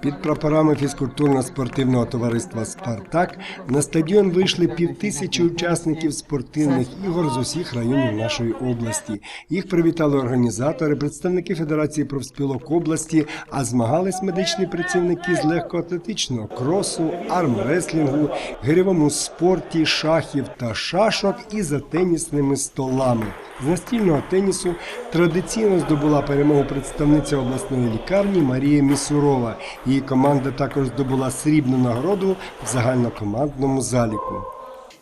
Під прапорами фізкультурно-спортивного товариства Спартак на стадіон вийшли півтисячі учасників спортивних ігор з усіх районів нашої області. Їх привітали організатори, представники Федерації профспілок області, а змагались медичні працівники з легкоатлетичного кросу, армреслінгу, гирьовому спорті, шахів та шашок і за тенісними столами. З настільного тенісу традиційно здобула перемогу представниця обласної лікарні Марія Місурова. Її команда також здобула срібну нагороду в загальнокомандному заліку.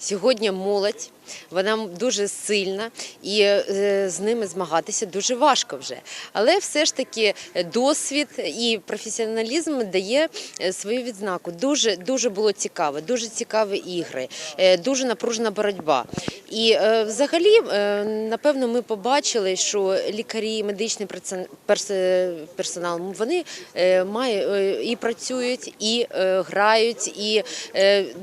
Сьогодні молодь, вона дуже сильна і е, з ними змагатися дуже важко вже. Але все ж таки досвід і професіоналізм дає е, свою відзнаку. Дуже дуже було цікаво, дуже цікаві ігри, е, дуже напружена боротьба. І взагалі, напевно, ми побачили, що лікарі, медичний персонал вони е, і працюють, і грають, і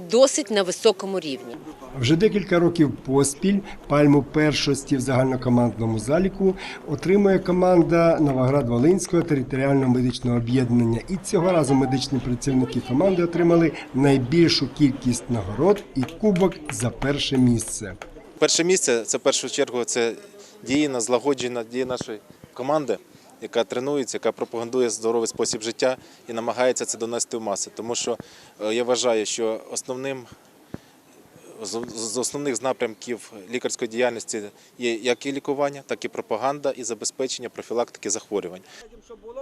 досить на високому рівні. Вже декілька років поспіль пальму першості в загальнокомандному заліку отримує команда Новоград-Волинського територіального медичного об'єднання. І цього разу медичні працівники команди отримали найбільшу кількість нагород і кубок за перше місце. Перше місце це в першу чергу це діяна, злагоджена дія нашої команди, яка тренується, яка пропагандує здоровий спосіб життя і намагається це донести в маси. Тому що е, я вважаю, що основним з основних напрямків лікарської діяльності є як і лікування, так і пропаганда і забезпечення профілактики захворювань.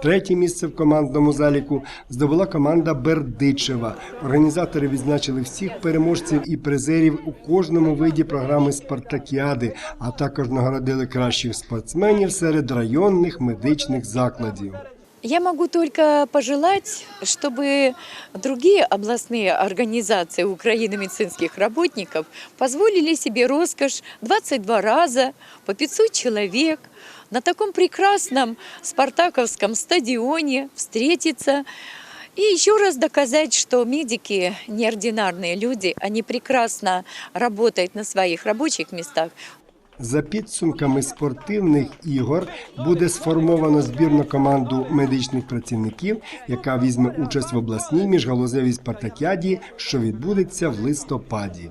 Третє місце в командному заліку здобула команда Бердичева. Організатори відзначили всіх переможців і призерів у кожному виді програми Спартакіади, а також нагородили кращих спортсменів серед районних медичних закладів. Я могу только пожелать, чтобы другие областные организации Украины медицинских работников позволили себе роскошь 22 раза по 500 человек на таком прекрасном спартаковском стадионе встретиться и еще раз доказать, что медики неординарные люди, они прекрасно работают на своих рабочих местах, За підсумками спортивних ігор буде сформовано збірну команду медичних працівників, яка візьме участь в обласній міжгалузевій спартакіаді, що відбудеться в листопаді.